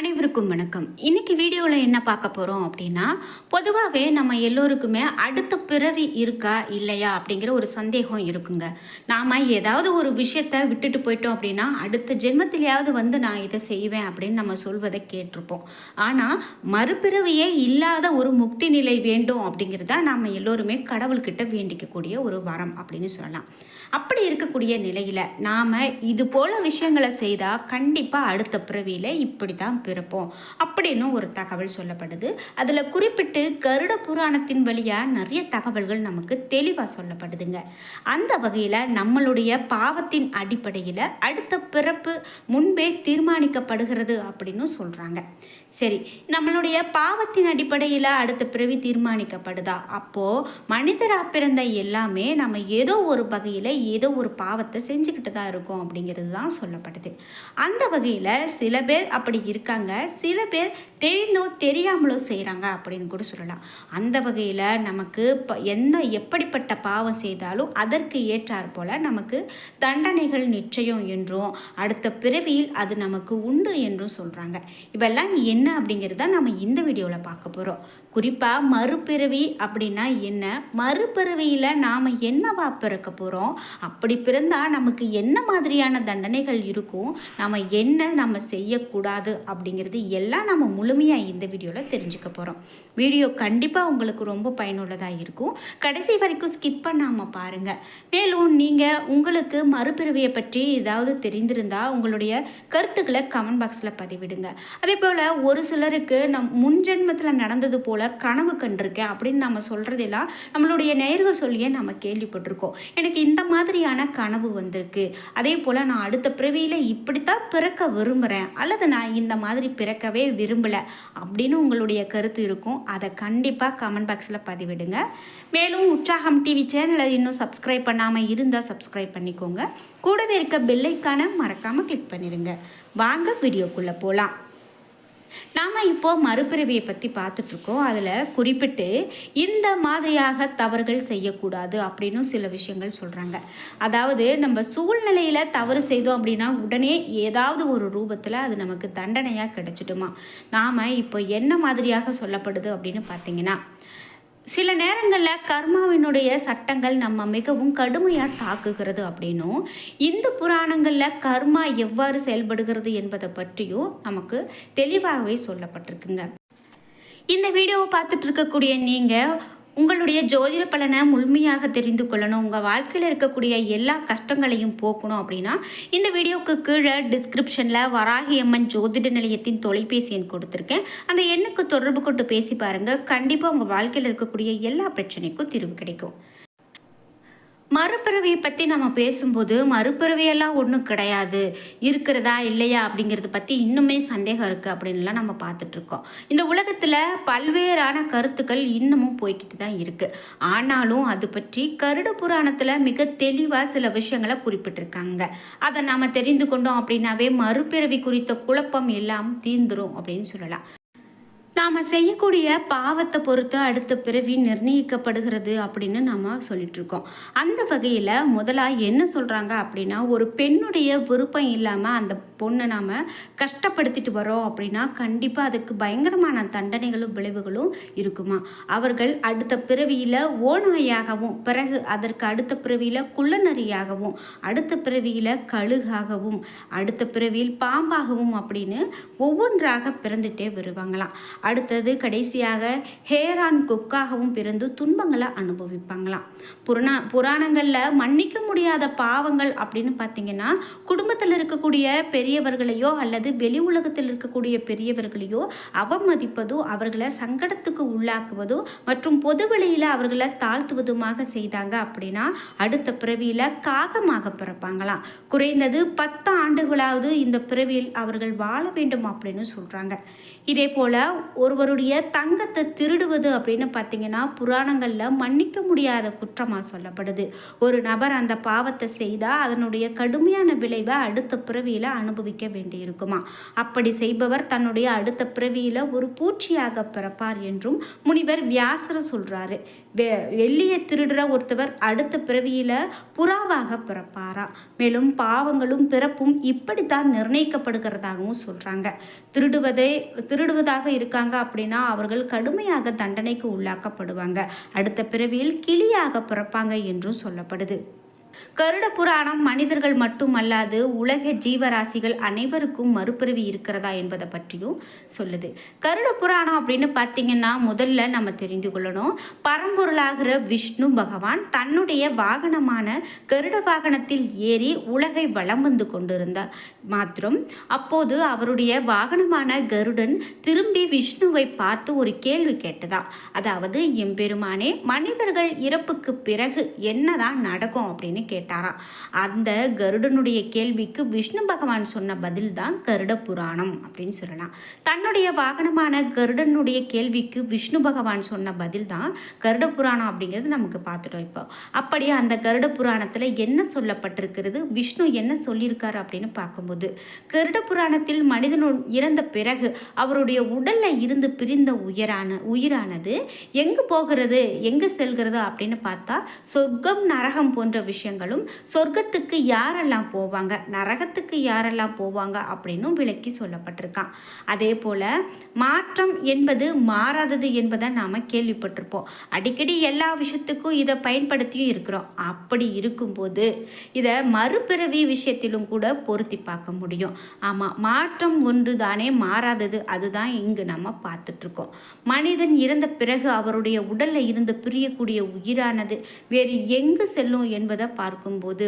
அனைவருக்கும் வணக்கம். இன்னைக்கு வீடியோவில் என்ன பார்க்க போகிறோம் அப்படின்னா பொதுவாகவே நம்ம எல்லோருக்குமே அடுத்த பிறவி இருக்கா இல்லையா அப்படிங்கிற ஒரு சந்தேகம் இருக்குங்க. நாம் ஏதாவது ஒரு விஷயத்த விட்டுட்டு போயிட்டோம் அப்படின்னா அடுத்த ஜென்மத்திலேயாவது வந்து நான் இதை செய்வேன் அப்படின்னு நம்ம சொல்வதை கேட்டிருப்போம். ஆனால் மறுபிறவியே இல்லாத ஒரு முக்தி நிலை வேண்டும் அப்படிங்கிறது தான் நாம் எல்லோருமே கடவுள்கிட்ட வேண்டிக்கக்கூடிய ஒரு வரம் அப்படின்னு சொல்லலாம். அப்படி இருக்கக்கூடிய நிலையில் நாம் இது போல விஷயங்களை செய்தால் கண்டிப்பாக அடுத்த பிறவியில் இப்படி தான் பிறப்போம் அப்படின்னு ஒரு தகவல் சொல்லப்படுது. அதில் குறிப்பிட்டு கருட புராணத்தின் வழியாக நிறைய தகவல்கள் நமக்கு தெளிவாக சொல்லப்படுதுங்க. அந்த வகையில் நம்மளுடைய பாவத்தின் அடிப்படையில் அடுத்த பிறப்பு முன்பே தீர்மானிக்கப்படுகிறது அப்படின்னு சொல்கிறாங்க சரி நம்மளுடைய பாவத்தின் அடிப்படையில் அடுத்த பிறவி தீர்மானிக்கப்படுதா? அப்போது மனிதராக பிறந்த எல்லாமே நம்ம ஏதோ ஒரு வகையில் ஏதோ ஒரு பாவத்தை செஞ்சுக்கிட்டு தான் இருக்கோம் அப்படிங்கிறது தான் சொல்லப்படுது. அந்த வகையில் சில பேர் அப்படி இருக்காங்க. சில பேர் தெரிந்தோ தெரியாமலோ செய்கிறாங்க அப்படின்னு கூட சொல்லலாம். அந்த வகையில் நமக்கு ப எந்த எப்படிப்பட்ட பாவம் செய்தாலும் அதற்கு ஏற்றார் போல் நமக்கு தண்டனைகள் நிச்சயம் என்றும் அடுத்த பிறவியில் அது நமக்கு உண்டு என்றும் சொல்கிறாங்க இவெல்லாம் என்ன அப்படிங்கிறத நம்ம இந்த வீடியோவில் பார்க்க போகிறோம் குறிப்பாக மறுபிறவி அப்படின்னா என்ன? மறுபிறவியில் நாம் என்னவா பிறக்க போகிறோம் அப்படி பிறந்தால் நமக்கு என்ன மாதிரியான தண்டனைகள் இருக்கும்? நம்ம என்ன நம்ம செய்யக்கூடாது அப்படிங்கிறது எல்லாம் நம்ம முழுமையாக இந்த வீடியோவில் தெரிஞ்சுக்க போகிறோம் வீடியோ கண்டிப்பாக உங்களுக்கு ரொம்ப பயனுள்ளதாக இருக்கும். கடைசி வரைக்கும் ஸ்கிப் பண்ணாமல் பாருங்கள் மேலும் நீங்கள் உங்களுக்கு மறுபிறவியை பற்றி ஏதாவது தெரிந்திருந்தால் உங்களுடைய கருத்துக்களை கமெண்ட் பாக்ஸில் பதிவிடுங்க. அதே போல் ஒரு சிலருக்கு நம் முன்ஜென்மத்தில் நடந்தது போல் கனவு கண்டிருக்கேன் அப்படின்னு நம்ம சொல்கிறதெல்லாம் நம்மளுடைய நேர்கள் சொல்லியே நம்ம கேள்விப்பட்டிருக்கோம். எனக்கு இந்த மாதிரியான கனவு வந்திருக்கு. அதே போல் நான் அடுத்த பிறவியில் இப்படித்தான் பிறக்க விரும்புகிறேன் அல்லது நான் இந்த மாதிரி பிறக்கவே விரும்பலை அப்படின்னு உங்களுடைய கருத்து இருக்கும். அதை கண்டிப்பாக கமெண்ட் பாக்ஸில் பதிவிடுங்க. மேலும் உற்சாகம் டிவி சேனலை இன்னும் சப்ஸ்கிரைப் பண்ணாமல் இருந்தால் சப்ஸ்கிரைப் பண்ணிக்கோங்க. கூடவே இருக்க பெல்லைக்கான மறக்காமல் கிளிக் பண்ணிடுங்க வாங்க வீடியோக்குள்ளே போகலாம் நாம் இப்போ மறுபிறவியை பற்றி பார்த்துட்ருக்கோம். அதில் குறிப்பிட்டு இந்த மாதிரியாக தவறுகள் செய்யக்கூடாது அப்படின்னு சில விஷயங்கள் சொல்கிறாங்க அதாவது நம்ம சூழ்நிலையில் தவறு செய்தோம் அப்படின்னா உடனே ஏதாவது ஒரு ரூபத்தில் அது நமக்கு தண்டனையாக கிடைச்சிடுமா நாம் இப்போ என்ன மாதிரியாக சொல்லப்படுது அப்படின்னு பார்த்தீங்கன்னா சில நேரங்களில் கர்மாவினுடைய சட்டங்கள் நம்ம மிகவும் கடுமையாக தாக்குகிறது அப்படின்னும் இந்து புராணங்களில் கர்மா எவ்வாறு செயல்படுகிறது என்பதை பற்றியும் நமக்கு தெளிவாகவே சொல்லப்பட்டிருக்குங்க. இந்த வீடியோவை பார்த்துட்டு இருக்கக்கூடிய நீங்கள் உங்களுடைய ஜோதிட பலனை முழுமையாக தெரிந்து கொள்ளணும். உங்கள் வாழ்க்கையில் இருக்கக்கூடிய எல்லா கஷ்டங்களையும் போக்கணும் அப்படின்னா இந்த வீடியோவுக்கு கீழே டிஸ்கிரிப்ஷனில் வராகி அம்மன் ஜோதிட நிலையத்தின் தொலைபேசி எண் கொடுத்துருக்கேன். அந்த எண்ணுக்கு தொடர்பு கொண்டு பேசி பாருங்கள் கண்டிப்பாக உங்கள் வாழ்க்கையில் இருக்கக்கூடிய எல்லா பிரச்சனைக்கும் தீர்வு கிடைக்கும். மறுபிறவியை பற்றி நம்ம பேசும்போது மறுபிறவியெல்லாம் ஒன்றும் கிடையாது. இருக்கிறதா இல்லையா அப்படிங்கிறத பற்றி இன்னுமே சந்தேகம் இருக்குது அப்படின்லாம் நம்ம பார்த்துட்ருக்கோம். இந்த உலகத்தில் பல்வேறான கருத்துக்கள் இன்னமும் போய்கிட்டு தான் இருக்குது ஆனாலும் அது பற்றி கருட புராணத்தில் மிக தெளிவாக சில விஷயங்களை குறிப்பிட்டிருக்காங்க அதை நாம் தெரிந்து கொண்டோம் அப்படின்னாவே மறுபிறவி குறித்த குழப்பம் எல்லாம் தீர்ந்துரும் அப்படின்னு சொல்லலாம். நாம் செய்யக்கூடிய பாவத்தை பொறுத்து அடுத்த பிறவி நிர்ணயிக்கப்படுகிறது அப்படின்னு நம்ம சொல்லிகிட்ருக்கோம் அந்த வகையில் முதலாக என்ன சொல்கிறாங்க அப்படின்னா ஒரு பெண்ணுடைய விருப்பம் இல்லாமல் அந்த பொண்ணை நாம் கஷ்டப்படுத்திட்டு வரோம் அப்படின்னா கண்டிப்பாக அதுக்கு பயங்கரமான தண்டனைகளும் விளைவுகளும் இருக்குமா? அவர்கள் அடுத்த பிறவியில் ஓநாயாகவும் பிறகு அதற்கு அடுத்த பிறவியில் குள்ளநரியாகவும் அடுத்த பிறவியில் கழுகாகவும் அடுத்த பிறவியில் பாம்பாகவும் அப்படின்னு ஒவ்வொன்றாக பிறந்துட்டே வருவாங்களாம். அடுத்தது கடைசியாக ஹேரான் குக்காகவும் பிறந்து துன்பங்களை அனுபவிப்பாங்களாம். புராண புராணங்களில் மன்னிக்க முடியாத பாவங்கள் அப்படின்னு பார்த்தீங்கன்னா குடும்பத்தில் இருக்கக்கூடிய பெரிய பெரியவர்களையோ அல்லது வெளி உலகத்தில் இருக்கக்கூடிய பெரியவர்களையோ அவமதிப்பதோ அவர்களை சங்கடத்துக்கு உள்ளாக்குவதோ மற்றும் பொது வெளியில் அவர்களை தாழ்த்துவதுமாக செய்தாங்க அப்படின்னா அடுத்த பிறவியில் காகமாக பிறப்பாங்களாம். குறைந்தது பத்து ஆண்டுகளாவது இந்த பிறவியில் அவர்கள் வாழ வேண்டும் அப்படின்னு சொல்கிறாங்க இதே போல் ஒருவருடைய தங்கத்தை திருடுவது அப்படின்னு பார்த்தீங்கன்னா புராணங்களில் மன்னிக்க முடியாத குற்றமாக சொல்லப்படுது. ஒரு நபர் அந்த பாவத்தை செய்தால் அதனுடைய கடுமையான விளைவை அடுத்த பிறவியில் அனுபவிக்க வேண்டியிருக்குமா? அப்படி செய்பவர் தன்னுடைய அடுத்த பிறவியில் ஒரு பூச்சியாக பிறப்பார் என்றும் முனிவர் வியாசர் சொல்கிறாரு வெ வெள்ளியை திருடுற ஒருத்தவர் அடுத்த பிறவியில் புறாவாக பிறப்பாராம் மேலும் பாவங்களும் பிறப்பும் இப்படித்தான் நிர்ணயிக்கப்படுகிறதாகவும் சொல்கிறாங்க திருடுவதே திருடுவதாக இருக்காங்க அப்படின்னா அவர்கள் கடுமையாக தண்டனைக்கு உள்ளாக்கப்படுவாங்க. அடுத்த பிறவியில் கிளியாக பிறப்பாங்க என்றும் சொல்லப்படுது. கருட புராணம் மனிதர்கள் மட்டுமல்லாது உலக ஜீவராசிகள் அனைவருக்கும் மறுபிறவி இருக்கிறதா என்பதை பற்றியும் சொல்லுது. கருட புராணம் அப்படின்னு பார்த்தீங்கன்னா முதல்ல நம்ம தெரிந்து கொள்ளணும். பரம்பொருளாகிற விஷ்ணு பகவான் தன்னுடைய வாகனமான கருட வாகனத்தில் ஏறி உலகை வலம் வந்து கொண்டிருந்தார். மாத்திரம் அப்போது அவருடைய வாகனமான கருடன் திரும்பி விஷ்ணுவை பார்த்து ஒரு கேள்வி கேட்டதா. அதாவது எம்பெருமானே மனிதர்கள் இறப்புக்கு பிறகு என்னதான் நடக்கும் அப்படின்னு கேட்டாராம். அந்த கருடனுடைய கேள்விக்கு விஷ்ணு பகவான் சொன்ன பதில் தான் கருட புராணம் அப்படின்னு சொல்லலாம். தன்னுடைய வாகனமான கருடனுடைய கேள்விக்கு விஷ்ணு பகவான் சொன்ன பதில் தான் கருட புராணம் அப்படிங்கிறது நமக்கு பார்த்துட்டோம் இப்போ. அப்படியே அந்த கருட புராணத்தில் என்ன சொல்லப்பட்டிருக்கிறது விஷ்ணு என்ன சொல்லியிருக்காரு அப்படின்னு பார்க்கும்போது கருட புராணத்தில் மனிதன் இறந்த பிறகு அவருடைய உடல்ல இருந்து பிரிந்த உயரான உயிரானது எங்கு போகிறது எங்கு செல்கிறது அப்படின்னு பார்த்தா சொர்க்கம் நரகம் போன்ற விஷயங்கள் விஷயங்களும் சொர்க்கத்துக்கு யாரெல்லாம் போவாங்க நரகத்துக்கு யாரெல்லாம் போவாங்க அப்படின்னும் விளக்கி சொல்லப்பட்டிருக்கான். அதே போல் மாற்றம் என்பது மாறாதது என்பதை நாம் கேள்விப்பட்டிருப்போம். அடிக்கடி எல்லா விஷயத்துக்கும் இதை பயன்படுத்தியும் இருக்கிறோம். அப்படி இருக்கும்போது இதை மறுபிறவி விஷயத்திலும் கூட பொருத்தி பார்க்க முடியும். ஆமாம் மாற்றம் ஒன்று தானே மாறாதது அதுதான் இங்கு நம்ம பார்த்துட்ருக்கோம் மனிதன் இறந்த பிறகு அவருடைய உடலில் இருந்து பிரியக்கூடிய உயிரானது வேறு எங்கு செல்லும் என்பதை பார்க்கும்போது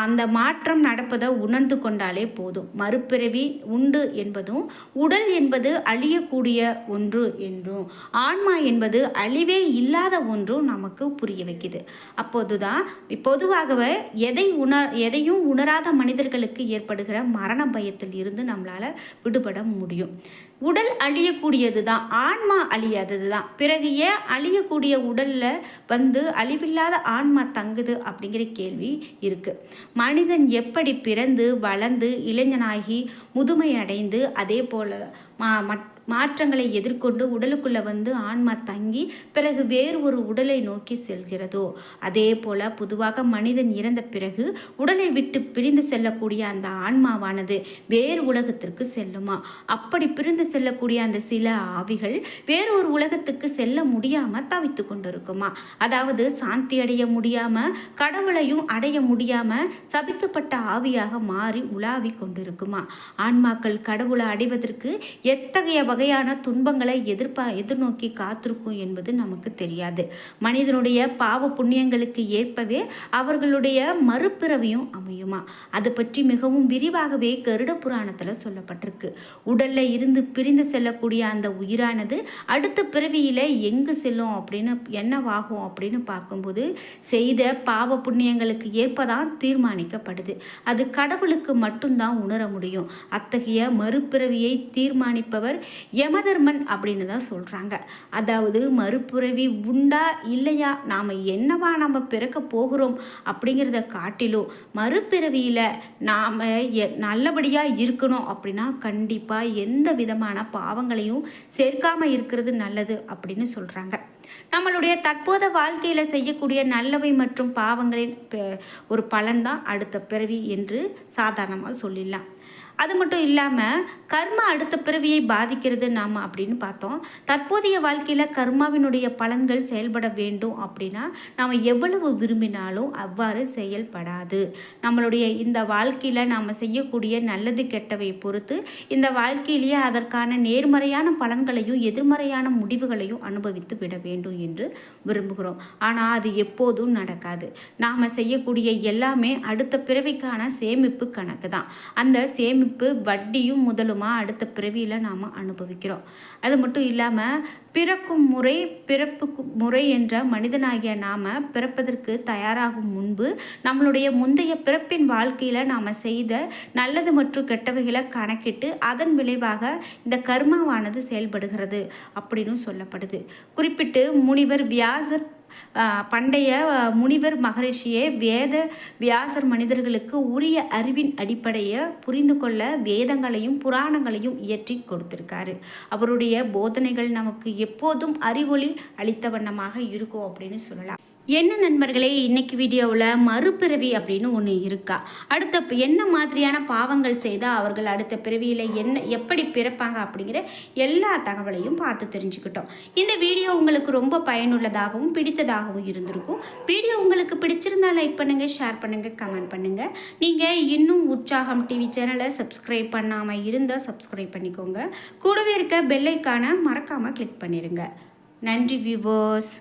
அந்த மாற்றம் நடப்பதை உணர்ந்து கொண்டாலே போதும். மறுபிறவி உண்டு என்பதும் உடல் என்பது அழியக்கூடிய ஒன்று என்றும் ஆன்மா என்பது அழிவே இல்லாத ஒன்றும் நமக்கு புரிய வைக்குது. அப்போதுதான் பொதுவாகவே எதை உணர் எதையும் உணராத மனிதர்களுக்கு ஏற்படுகிற மரண பயத்தில் இருந்து நம்மளால் விடுபட முடியும். உடல் அழியக்கூடியது தான் ஆன்மா அழியாதது தான் பிறகு ஏன் அழியக்கூடிய உடலில் வந்து அழிவில்லாத ஆன்மா தங்குது அப்படிங்கிற கேள்வி இருக்குது மனிதன் எப்படி பிறந்து வளர்ந்து இளைஞனாகி முதுமை அடைந்து அதே போல் மா மட் மாற்றங்களை எதிர்கொண்டு உடலுக்குள்ளே வந்து ஆன்மா தங்கி பிறகு வேறு ஒரு உடலை நோக்கி செல்கிறதோ அதே போல் பொதுவாக மனிதன் இறந்த பிறகு உடலை விட்டு பிரிந்து செல்லக்கூடிய அந்த ஆன்மாவானது வேறு உலகத்திற்கு செல்லுமா? அப்படி பிரிந்து செல்லக்கூடிய அந்த சில ஆவிகள் வேறு ஒரு உலகத்துக்கு செல்ல முடியாமல் தவித்து கொண்டிருக்குமா? அதாவது சாந்தி அடைய முடியாமல் கடவுளையும் அடைய முடியாமல் சபிக்கப்பட்ட ஆவியாக மாறி உலாவி கொண்டிருக்குமா? ஆன்மாக்கள் கடவுளை அடைவதற்கு எத்தகைய வகையான துன்பங்களை எதிர்பா எதிர்நோக்கி காத்திருக்கும் என்பது நமக்கு தெரியாது. மனிதனுடைய பாவ புண்ணியங்களுக்கு ஏற்பவே அவர்களுடைய மறுபிறவியும் அமையுமா? அதை பற்றி மிகவும் விரிவாகவே கருட புராணத்தில் சொல்லப்பட்டிருக்கு. உடல்ல இருந்து பிரிந்து செல்லக்கூடிய அந்த உயிரானது அடுத்த பிறவியில் எங்கு செல்லும் அப்படின்னு என்னவாகும் அப்படின்னு பார்க்கும்போது செய்த பாவ புண்ணியங்களுக்கு ஏற்பதான் தீர்மானிக்கப்படுது. அது கடவுளுக்கு மட்டும்தான் உணர முடியும். அத்தகைய மறுபிறவியை தீர்மானிப்பவர் யமதர்மன் அப்படின்னு தான் சொல்கிறாங்க அதாவது மறுபிறவி உண்டா இல்லையா? நாம் என்னவா நம்ம பிறக்க போகிறோம் அப்படிங்கிறத காட்டிலும் மறுபிறவியில் நாம் நல்லபடியாக இருக்கணும் அப்படின்னா கண்டிப்பாக எந்த விதமான பாவங்களையும் சேர்க்காமல் இருக்கிறது நல்லது அப்படின்னு சொல்கிறாங்க நம்மளுடைய தற்போத வாழ்க்கையில் செய்யக்கூடிய நல்லவை மற்றும் பாவங்களின் ஒரு பலன்தான் அடுத்த பிறவி என்று சாதாரணமாக சொல்லிடலாம். அது மட்டும் இல்லாமல் கர்மா அடுத்த பிறவியை பாதிக்கிறது நாம் அப்படின்னு பார்த்தோம். தற்போதைய வாழ்க்கையில் கர்மாவினுடைய பலன்கள் செயல்பட வேண்டும் அப்படின்னா நாம் எவ்வளவு விரும்பினாலும் அவ்வாறு செயல்படாது. நம்மளுடைய இந்த வாழ்க்கையில் நாம் செய்யக்கூடிய நல்லது கெட்டவை பொறுத்து இந்த வாழ்க்கையிலேயே அதற்கான நேர்மறையான பலன்களையும் எதிர்மறையான முடிவுகளையும் அனுபவித்து விட வேண்டும் என்று விரும்புகிறோம். ஆனால் அது எப்போதும் நடக்காது. நாம் செய்யக்கூடிய எல்லாமே அடுத்த பிறவிக்கான சேமிப்பு கணக்கு தான் அந்த சேமிப்பு சேமிப்பு வட்டியும் முதலுமா அடுத்த பிறவியில் நாம் அனுபவிக்கிறோம். அது மட்டும் இல்லாமல் பிறக்கும் முறை பிறப்பு முறை என்ற மனிதனாகிய நாம் பிறப்பதற்கு தயாராகும் முன்பு நம்மளுடைய முந்தைய பிறப்பின் வாழ்க்கையில் நாம் செய்த நல்லது மற்றும் கெட்டவைகளை கணக்கிட்டு அதன் விளைவாக இந்த கர்மாவானது செயல்படுகிறது அப்படின்னு சொல்லப்படுது. குறிப்பிட்டு முனிவர் வியாசர் பண்டைய முனிவர் மகரிஷியே வேத வியாசர் மனிதர்களுக்கு உரிய அறிவின் அடிப்படையை புரிந்து கொள்ள வேதங்களையும் புராணங்களையும் இயற்றி கொடுத்திருக்காரு. அவருடைய போதனைகள் நமக்கு எப்போதும் அறிவொளி அளித்த வண்ணமாக இருக்கும் அப்படின்னு சொல்லலாம். என்ன நண்பர்களே இன்னைக்கு வீடியோவில் மறுபிறவி அப்படின்னு ஒன்று இருக்கா? அடுத்த என்ன மாதிரியான பாவங்கள் செய்தால் அவர்கள் அடுத்த பிறவியில் என்ன எப்படி பிறப்பாங்க அப்படிங்கிற எல்லா தகவலையும் பார்த்து தெரிஞ்சுக்கிட்டோம். இந்த வீடியோ உங்களுக்கு ரொம்ப பயனுள்ளதாகவும் பிடித்ததாகவும் இருந்திருக்கும். வீடியோ உங்களுக்கு பிடிச்சிருந்தா லைக் பண்ணுங்கள் ஷேர் பண்ணுங்கள் கமெண்ட் பண்ணுங்கள் நீங்கள் இன்னும் உற்சாகம் டிவி சேனலை சப்ஸ்கிரைப் பண்ணாமல் இருந்தால் சப்ஸ்கிரைப் பண்ணிக்கோங்க. கூடவே இருக்க பெல்லைக்கான மறக்காமல் கிளிக் பண்ணிடுங்க நன்றி வியூவர்ஸ்